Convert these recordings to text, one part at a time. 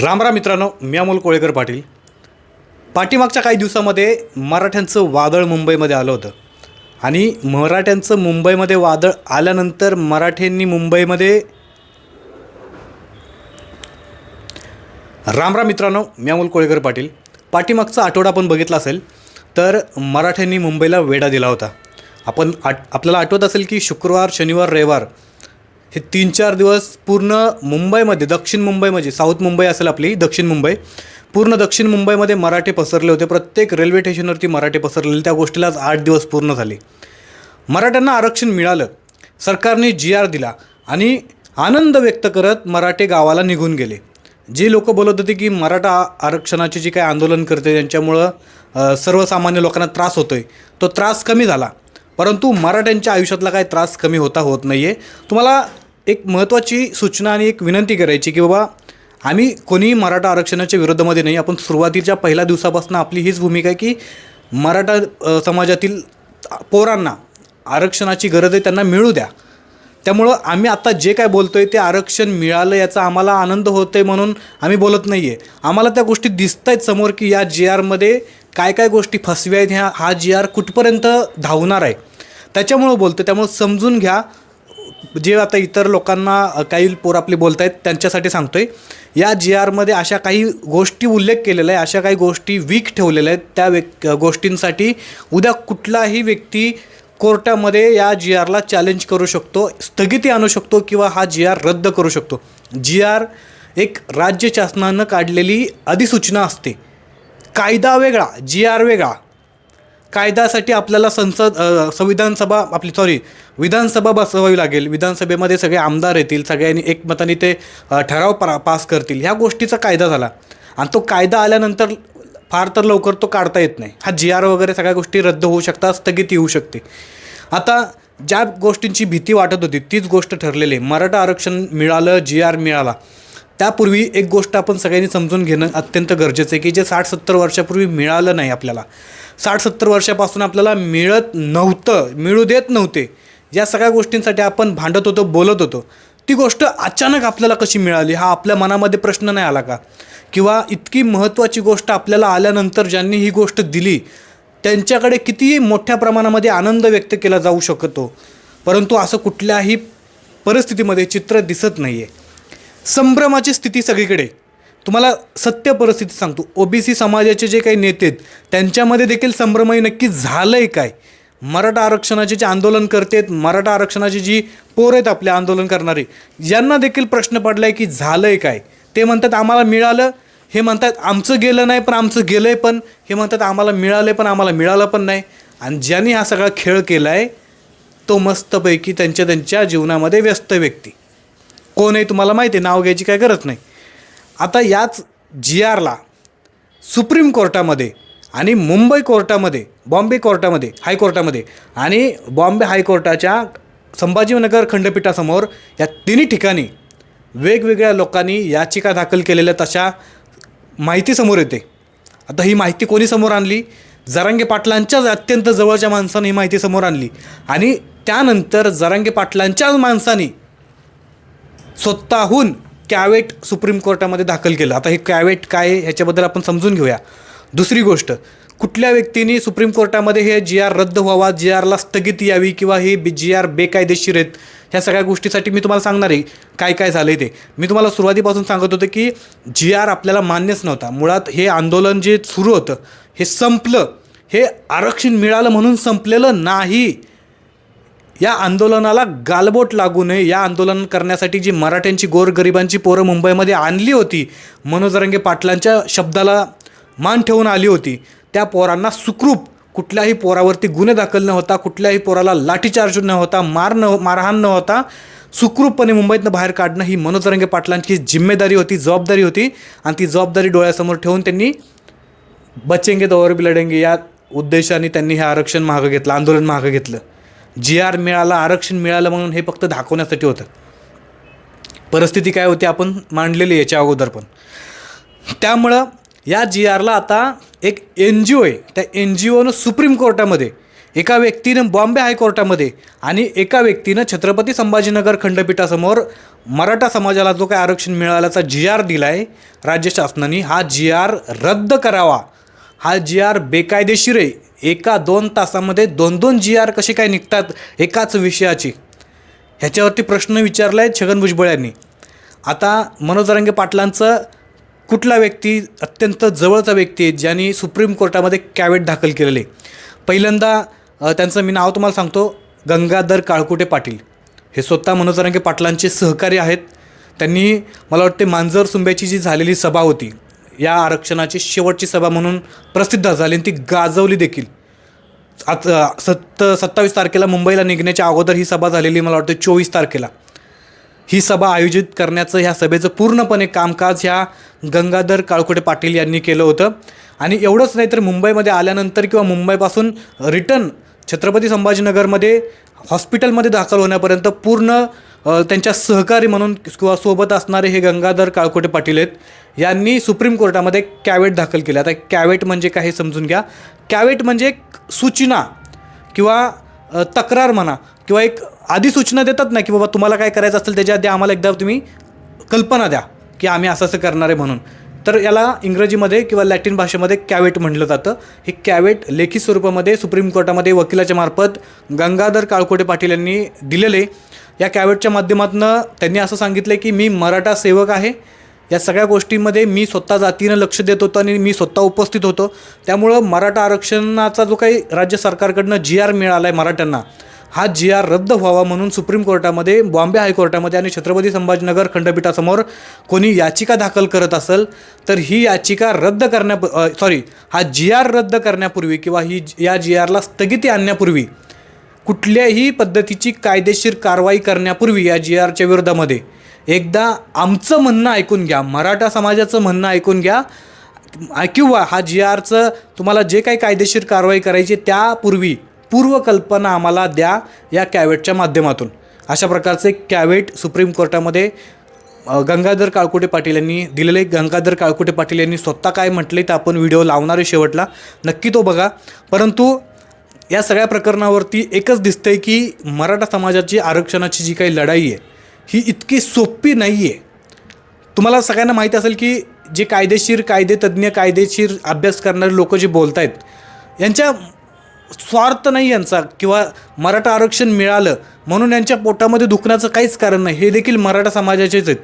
रामराम मित्रांनो मी अमोल कोळेकर पाटील. पाठीमागच्या काही दिवसामध्ये मराठ्यांचं वादळ मुंबईमध्ये आलं होतं. आणि मराठ्यांचं मुंबईमध्ये वादळ आल्यानंतर मराठ्यांनी मुंबईमध्ये रामराम मित्रांनो मी अमोल कोळेकर पाटील. पाठीमागचा आठवडा आपण बघितला असेल तर मराठ्यांनी मुंबईला वेढा दिला होता. आपण आठ आपल्याला आठवत असेल की शुक्रवार शनिवार रविवार हे तीन चार दिवस पूर्ण मुंबईमध्ये दक्षिण मुंबईमध्ये साऊथ मुंबई असेल आपली दक्षिण मुंबई. पूर्ण दक्षिण मुंबईमध्ये मराठे पसरले होते. प्रत्येक रेल्वे स्टेशनवरती मराठे पसरलेले. त्या गोष्टीला आज आठ दिवस पूर्ण झाले. मराठ्यांना आरक्षण मिळालं. सरकारने जी आर दिला आणि आनंद व्यक्त करत मराठे गावाला निघून गेले. जे लोक बोलत होते की मराठा आरक्षणाचे जे काही आंदोलन करते त्यांच्यामुळं सर्वसामान्य लोकांना त्रास होतोय तो त्रास कमी झाला. परंतु मराठ्यांच्या आयुष्यातला काही त्रास कमी होता होत नाही आहे तुम्हाला एक महत्त्वाची सूचना आणि एक विनंती करायची की बाबा आम्ही कोणीही मराठा आरक्षणाच्या विरोधामध्ये नाही. आपण सुरुवातीच्या पहिल्या दिवसापासून आपली हीच भूमिका आहे की मराठा समाजातील पोरांना आरक्षणाची गरज आहे त्यांना मिळू द्या. त्यामुळं आम्ही आत्ता जे काय बोलतो आहे ते आरक्षण मिळालं याचा आम्हाला आनंद होतो आहे म्हणून आम्ही बोलत नाही आहे आम्हाला त्या गोष्टी दिसत आहेत समोर की या जी आरमध्ये काय काय गोष्टी फसव्या आहेत ह्या हा जी आर कुठपर्यंत धावणार आहे. त्याच्यामुळं बोलतो त्यामुळं समजून घ्या जे आता इतर लोकांना काही पोर आपले बोलत आहेत त्यांच्यासाठी सांगतोय. या जी आरमध्ये अशा काही गोष्टी उल्लेख केलेला आहे अशा काही गोष्टी वीक ठेवलेल्या आहेत. त्या व्यक् गोष्टींसाठी उद्या कुठलाही व्यक्ती कोर्टामध्ये या जी आरला चॅलेंज करू शकतो स्थगिती आणू शकतो किंवा हा जी आर रद्द करू शकतो. जी आर एक राज्य शासनानं काढलेली अधिसूचना असते. कायदा वेगळा जी आर वेगळा. कायद्यासाठी आपल्याला संसद संविधान सभा आपली सॉरी विधानसभा बसवावी लागेल. विधानसभेमध्ये सगळे आमदार येतील सगळ्यांनी एकमताने ते ठराव पा पास करतील. ह्या गोष्टीचा कायदा झाला. आणि तो कायदा आल्यानंतर फार तर लवकर तो काढता येत नाही. हा जी आर वगैरे सगळ्या गोष्टी रद्द होऊ शकतात स्थगिती होऊ शकते. आता ज्या गोष्टींची भीती वाटत होती तीच गोष्ट ठरलेली मराठा आरक्षण मिळालं जी आर मिळाला. त्यापूर्वी एक गोष्ट आपण सगळ्यांनी समजून घेणं अत्यंत गरजेचं आहे की जे साठ सत्तर वर्षापूर्वी मिळालं नाही आपल्याला साठ सत्तर वर्षापासून आपल्याला मिळत नव्हतं मिळू देत नव्हते. या सगळ्या गोष्टींसाठी आपण भांडत होतो बोलत होतो. ती गोष्ट अचानक आपल्याला कशी मिळाली हा आपल्या मनामध्ये प्रश्न नाही आला का? किंवा इतकी महत्त्वाची गोष्ट आपल्याला आल्यानंतर ज्यांनी ही गोष्ट दिली त्यांच्याकडे कितीही मोठ्या प्रमाणामध्ये आनंद व्यक्त केला जाऊ शकतो परंतु असं कुठल्याही परिस्थितीमध्ये चित्र दिसत नाही आहे संभ्रमाची स्थिती सगळीकडे. तुम्हाला सत्य परिस्थिती सांगतो. ओबीसी समाजाचे जे काही नेते आहेत त्यांच्यामध्ये देखील संभ्रमही नक्की झालं आहे काय? मराठा आरक्षणाचे जे आंदोलन करतेत मराठा आरक्षणाची जी पोर आहेत आपले आंदोलन करणारे यांना देखील प्रश्न पडला आहे की झालं आहे काय? ते म्हणतात आम्हाला मिळालं हे म्हणतात आमचं गेलं नाही पण आमचं गेलं आहे पण हे म्हणतात आम्हाला मिळालं पण आम्हाला मिळालं पण नाही. आणि ज्यांनी हा सगळा खेळ केला आहे तो मस्तपैकी त्यांच्या त्यांच्या जीवनामध्ये व्यस्त व्यक्ती. कोण आहे तुम्हाला माहिती आहे? नाव घ्यायची काय गरज नाही. आता याच जी आरला सुप्रीम कोर्टामध्ये आणि मुंबई कोर्टामध्ये बॉम्बे कोर्टामध्ये हायकोर्टामध्ये आणि बॉम्बे हायकोर्टाच्या संभाजीनगर खंडपीठासमोर या तिन्ही ठिकाणी वेगवेगळ्या लोकांनी याचिका दाखल केलेल्या तशा माहिती समोर येते. आता ही माहिती कोणी समोर आणली? जरांगे पाटलांच्याच अत्यंत जवळच्या माणसाने ही माहिती समोर आणली. आणि त्यानंतर जरांगे पाटलांच्याच माणसानी स्वतःहून कॅवेट सुप्रीम कोर्टामध्ये दाखल केलं. आता हे कॅवेट काय ह्याच्याबद्दल आपण समजून घेऊया. दुसरी गोष्ट कुठल्या व्यक्तीने सुप्रीम कोर्टामध्ये हे जी आर रद्द व्हावा जी आरला स्थगिती यावी किंवा हे बी जी आर बेकायदेशीर आहेत ह्या सगळ्या गोष्टीसाठी मी तुम्हाला सांगणार आहे काय काय झालं आहे ते. मी तुम्हाला सुरुवातीपासून सांगत होतो की जी आर आपल्याला मान्यच नव्हता. मुळात हे आंदोलन जे सुरू होतं हे संपलं. हे आरक्षण मिळालं म्हणून संपलेलं नाही. या आंदोलनाला गालबोट लागू नये. या आंदोलन करण्यासाठी जी मराठ्यांची गोरगरिबांची पोरं मुंबईमध्ये आणली होती मनोज रंगे पाटलांच्या शब्दाला मान ठेवून आली होती त्या पोरांना सुखरूप कुठल्याही पोरावरती गुन्हे दाखल न होता कुठल्याही पोराला लाठीचार्ज न होता मार न मारहाण न होता सुखरूपपणे मुंबईतनं बाहेर काढणं ही मनोज रंगे पाटलांची जिम्मेदारी होती जबाबदारी होती आणि ती जबाबदारी डोळ्यासमोर ठेवून त्यांनी बचेंगे दौर और भी लढेंगे या उद्देशाने त्यांनी हे आरक्षण मागं घेतलं आंदोलन मागं घेतलं. जी आर मिळाला आरक्षण मिळालं म्हणून हे फक्त दाखवण्यासाठी होतं. परिस्थिती काय होती आपण मांडलेली याच्या अगोदर पण. त्यामुळं या जी आरला आता एक एन जी ओ आहे. त्या एन जी ओनं सुप्रीम कोर्टामध्ये एका व्यक्तीनं बॉम्बे हायकोर्टामध्ये आणि एका व्यक्तीनं छत्रपती संभाजीनगर खंडपीठासमोर मराठा समाजाला जो काय आरक्षण मिळाल्याचा जी आर दिला आहे राज्य शासनाने हा जी आर रद्द करावा. हा जी आर बेकायदेशीर आहे. एका दोन तासामध्ये दोन दोन जी आर कसे काय निघतात एकाच विषयाची? ह्याच्यावरती प्रश्न विचारला आहे छगन भुजबळ यांनी. आता मनोज रंगे पाटलांचं कुठला व्यक्ती अत्यंत जवळचा व्यक्ती आहे ज्यांनी सुप्रीम कोर्टामध्ये कॅवेट दाखल केलेले? पहिल्यांदा त्यांचं मी नाव तुम्हाला सांगतो गंगाधर काळकुटे पाटील. हे स्वतः मनोज रंगे पाटलांचे सहकारी आहेत. त्यांनी मला वाटते मांजर सुंब्याची जी झालेली सभा होती या आरक्षणाची शेवटची सभा म्हणून प्रसिद्ध झाली आणि ती गाजवली देखील. आता सत्त सत्तावीस तारखेला मुंबईला निघण्याच्या अगोदर ही सभा झालेली मला वाटतं चोवीस तारखेला. ही सभा आयोजित करण्याचं ह्या सभेचं पूर्णपणे कामकाज ह्या गंगाधर काळकुटे पाटील यांनी केलं होतं. आणि एवढंच नाही तर मुंबईमध्ये आल्यानंतर किंवा मुंबईपासून रिटर्न छत्रपती संभाजीनगरमध्ये हॉस्पिटलमध्ये दाखल होण्यापर्यंत पूर्ण त्यांच्या सहकारी म्हणून किंवा सोबत असणारे हे गंगाधर काळकोटे पाटील आहेत. यांनी सुप्रीम कोर्टामध्ये कॅवेट दाखल केलं. आता कॅवेट म्हणजे काय हे समजून घ्या. कॅवेट म्हणजे एक सूचना किंवा तक्रार म्हणा किंवा एक आधी सूचना देतात ना की बाबा तुम्हाला काय करायचं असेल त्याच्या आधी आम्हाला एकदा तुम्ही कल्पना द्या की आम्ही असं असं करणार आहे म्हणून. तर याला इंग्रजीमध्ये किंवा लॅटिन भाषेमध्ये कॅवेट म्हटलं जातं. हे कॅवेट लेखी स्वरूपामध्ये सुप्रीम कोर्टामध्ये वकिलाच्या मार्फत गंगाधर काळकोटे पाटील यांनी दिलेले. या कॅवेटच्या माध्यमातून त्यांनी असं सांगितलं की मी मराठा सेवक आहे. या सगळ्या गोष्टींमध्ये मी स्वतः जातीनं लक्ष देत होतो आणि मी स्वतः उपस्थित होतो. त्यामुळं मराठा आरक्षणाचा जो काही राज्य सरकारकडनं जी आर मिळाला आहे मराठ्यांना हा जी आर रद्द व्हावा म्हणून सुप्रीम कोर्टामध्ये बॉम्बे हायकोर्टामध्ये आणि छत्रपती संभाजीनगर खंडपीठासमोर कोणी याचिका दाखल करत असेल तर ही याचिका रद्द करण्या सॉरी हा जी आर रद्द करण्यापूर्वी किंवा ही या जी आरला स्थगिती आणण्यापूर्वी कुठल्याही पद्धतीची कायदेशीर कारवाई करण्यापूर्वी या जी आरच्या विरोधामध्ये एकदा आमचं म्हणणं ऐकून घ्या मराठा समाजाचं म्हणणं ऐकून घ्या किंवा हा जी आरचं तुम्हाला जे काही कायदेशीर कारवाई करायची त्यापूर्वी पूर्वकल्पना आम्हाला द्या या कॅवेटच्या माध्यमातून. अशा प्रकारचे कॅवेट सुप्रीम कोर्टामध्ये गंगाधर काळकुटे पाटील यांनी दिलेले गंगाधर काळकुटे पाटील यांनी स्वतः काय म्हटले तर आपण व्हिडिओ लावणार आहे शेवटला नक्की तो बघा. परंतु या सगळ्या प्रकरणावरती एकच दिसतंय की मराठा समाजाची आरक्षणाची जी काही लढाई आहे ही इतकी सोपी नाही आहे तुम्हाला सगळ्यांना माहिती असेल की जे कायदेशीर कायदेतज्ञ कायदेशीर अभ्यास करणारे लोक जे बोलत आहेत यांच्या स्वार्थ नाही यांचा किंवा मराठा आरक्षण मिळालं म्हणून यांच्या पोटामध्ये दुखण्याचं काहीच कारण नाही. हे देखील मराठा समाजाचेच आहेत.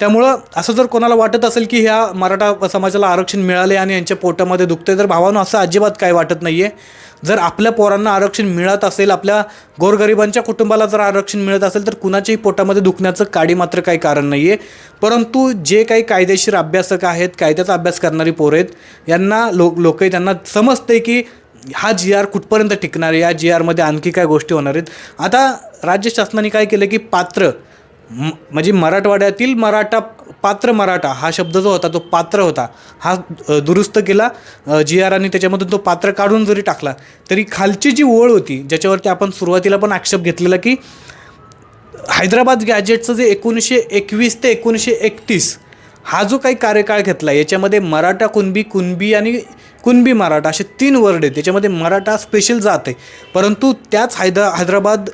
त्यामुळं असं जर कोणाला वाटत असेल की ह्या मराठा समाजाला आरक्षण मिळाले आणि यांच्या पोटामध्ये दुखते तर भावानं असं अजिबात काय वाटत नाही आहे जर आपल्या पोरांना आरक्षण मिळत असेल आपल्या गोरगरिबांच्या कुटुंबाला जर आरक्षण मिळत असेल तर कुणाच्याही पोटामध्ये दुखण्याचं काडी मात्र काही कारण नाही आहे परंतु जे काही कायदेशीर अभ्यासक आहेत कायद्याचा अभ्यास करणारी पोरं आहेत यांना लोक लोक त्यांना समजते की हा जी आर कुठपर्यंत टिकणार आहे या जी आरमध्ये आणखी काय गोष्टी होणार आहेत. आता राज्य शासनाने काय केलं की पात्र म- म्हणजे मराठवाड्यातील मराठा पात्र मराठा हा शब्द जो होता तो पात्र होता. हा दुरुस्त केला. जी आर आणि त्याच्यामधून तो पात्र काढून जरी टाकला तरी खालची जी ओळ होती ज्याच्यावरती आपण सुरुवातीला पण आक्षेप घेतलेला की हैदराबाद गॅजेटचं जे एकोणीसशे एकवीस ते एकोणीसशे एकतीस हा जो काही कार्यकाळ घेतला याच्यामध्ये मराठा कुणबी कुणबी आणि कुणबी मराठा असे तीन वर्ड आहेत. त्याच्यामध्ये मराठा स्पेशल जात आहे. परंतु त्याच हैदा हैदराबाद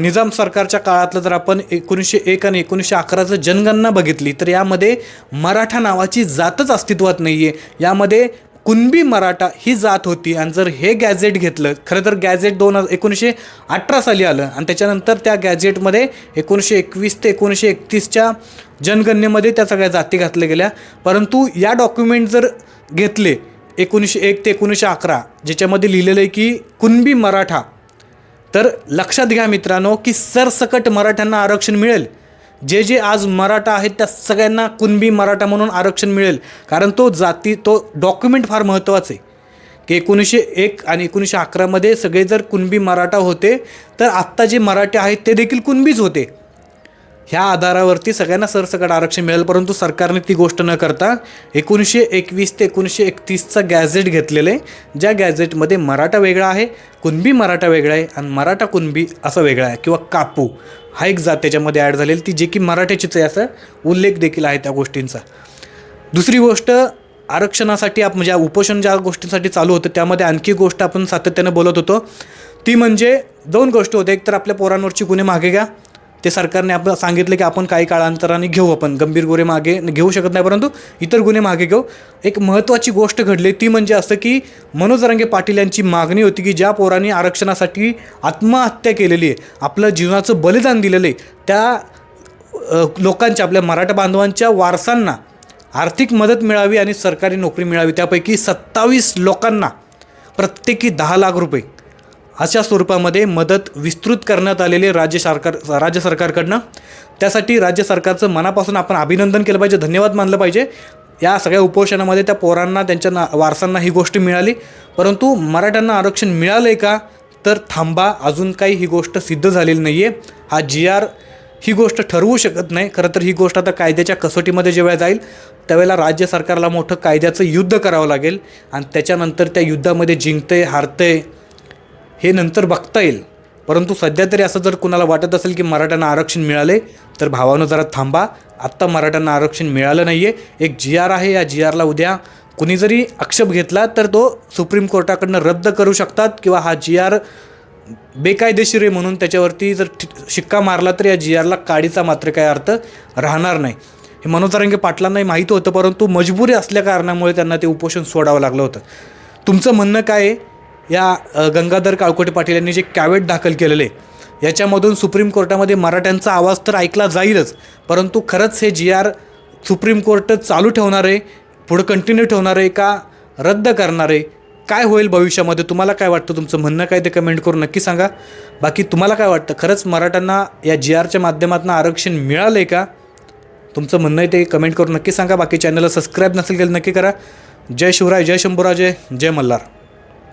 निजाम सरकारच्या काळातलं जर आपण एकोणीसशे एक आणि एकोणीसशे अकराचं जनगणना बघितली तर यामध्ये मराठा नावाची जातच अस्तित्वात नाही आहे यामध्ये कुणबी मराठा ही जात होती आणि जर हे गॅझेट घेतलं खरं तर गॅझेट दोन हजार एकोणीसशे अठरा साली आलं आणि त्याच्यानंतर त्या गॅझेटमध्ये एकोणीसशे एकवीस ते एकोणीसशे एकतीसच्या जनगणनेमध्ये त्या सगळ्या जाती घातल्या गेल्या. परंतु या डॉक्युमेंट जर घेतले एकोणीसशे एक ते एकोणीसशे अकरा ज्याच्यामध्ये लिहिलेलं आहे की कुणबी मराठा तर लक्षात घ्या मित्रांनो की सरसकट मराठ्यांना आरक्षण मिळेल. जे जे आज मराठा आहेत त्या सगळ्यांना कुणबी मराठा म्हणून आरक्षण मिळेल. कारण तो जाती तो डॉक्युमेंट फार महत्त्वाचं आहे की एकोणीसशे एक आणि एकोणीसशे अकरामध्ये सगळे जर कुणबी मराठा होते तर आत्ता जे मराठे आहेत ते देखील कुणबीच होते. ह्या आधारावरती सगळ्यांना सरसकट आरक्षण मिळेल परंतु सरकारने ती गोष्ट न करता एकोणीसशे एकवीस ते एकोणीसशे एकतीसचा गॅझेट घेतलेलं आहे ज्या गॅझेटमध्ये मराठा वेगळा आहे कुणबी मराठा वेगळा आहे आणि मराठा कुणबी असं वेगळा आहे किंवा कापू हा एक जात त्याच्यामध्ये ॲड झालेली ती जे की मराठ्याचीच आहे असं उल्लेख देखील आहे त्या गोष्टींचा. दुसरी गोष्ट आरक्षणासाठी आप म्हणजे उपोषण ज्या गोष्टींसाठी चालू होतं त्यामध्ये आणखी गोष्ट आपण सातत्यानं बोलत होतो ती म्हणजे दोन गोष्टी होत्या. एक तर आपल्या पोरांवरची गुन्हे मागे घ्या ते सरकारने आपण सांगितलं की आपण काही काळांतराने घेऊ आपण. गंभीर गुन्हे मागे घेऊ शकत नाही परंतु इतर गुन्हे मागे घेऊ. एक महत्त्वाची गोष्ट घडली ती म्हणजे असं की मनोज रंगे पाटील यांची मागणी होती की ज्या पोरांनी आरक्षणासाठी आत्महत्या केलेली आहे आपलं जीवनाचं बलिदान दिलेलं आहे त्या लोकांच्या आपल्या मराठा बांधवांच्या वारसांना आर्थिक मदत मिळावी आणि सरकारी नोकरी मिळावी. त्यापैकी सत्तावीस लोकांना प्रत्येकी दहा लाख रुपये अशा स्वरूपामध्ये मदत विस्तृत करण्यात आलेली आहे राज्य सरकार राज्य सरकारकडनं. त्यासाठी राज्य सरकारचं मनापासून आपण अभिनंदन केलं पाहिजे धन्यवाद मानलं पाहिजे. या सगळ्या उपोषणामध्ये त्या पोरांना त्यांच्या ना वारसांना ही गोष्ट मिळाली. परंतु मराठ्यांना आरक्षण मिळालं आहे का? तर थांबा अजून काही ही गोष्ट सिद्ध झालेली नाही आहे हा जी आर ही गोष्ट ठरवू शकत नाही. खरं तर ही गोष्ट आता कायद्याच्या कसोटीमध्ये जेव्हा जाईल त्यावेळेला राज्य सरकारला मोठं कायद्याचं युद्ध करावं लागेल. आणि त्याच्यानंतर त्या युद्धामध्ये जिंकते हारते हे नंतर बघता येईल. परंतु सध्या तरी असं जर कुणाला वाटत असेल की मराठ्यांना आरक्षण मिळाले तर भावानं जरा थांबा. आत्ता मराठ्यांना आरक्षण मिळालं नाही आहे एक जी आर आहे. या जी आरला उद्या कुणी जरी आक्षेप घेतला तर तो सुप्रीम कोर्टाकडनं रद्द करू शकतात किंवा हा जी आर बेकायदेशीर आहे म्हणून त्याच्यावरती जर शिक्का मारला तर या जी आरला काडीचा मात्र काय अर्थ राहणार नाही. हे मनोजरंगे पाटलांनाही माहीत होतं परंतु मजबुरी असल्या कारणामुळे त्यांना ते उपोषण सोडावं लागलं होतं. तुमचं म्हणणं काय आहे? या गंगाधर काळकोटे पाटील यांनी जे कॅवेट दाखल केलेले आहे, याच्यामधून सुप्रीम कोर्टामध्ये मराठ्यांचा आवाज तर ऐकला जाईलच परंतु खरंच हे जी आर सुप्रीम कोर्ट चालू ठेवणार आहे पुढं कंटिन्यू ठेवणार आहे का रद्द करणार आहे काय होईल भविष्यामध्ये? तुम्हाला काय वाटतं? तुमचं म्हणणं काय ते कमेंट करून नक्की सांगा. बाकी तुम्हाला काय वाटतं? खरंच मराठ्यांना या जी आरच्या माध्यमातून आरक्षण मिळालं आहे का? तुमचं म्हणणं आहे ते कमेंट करून नक्की सांगा. बाकी चॅनलला सबस्क्राईब नसेल केलं नक्की करा. जय शिवराय जय शंभूराजय जय मल्हार.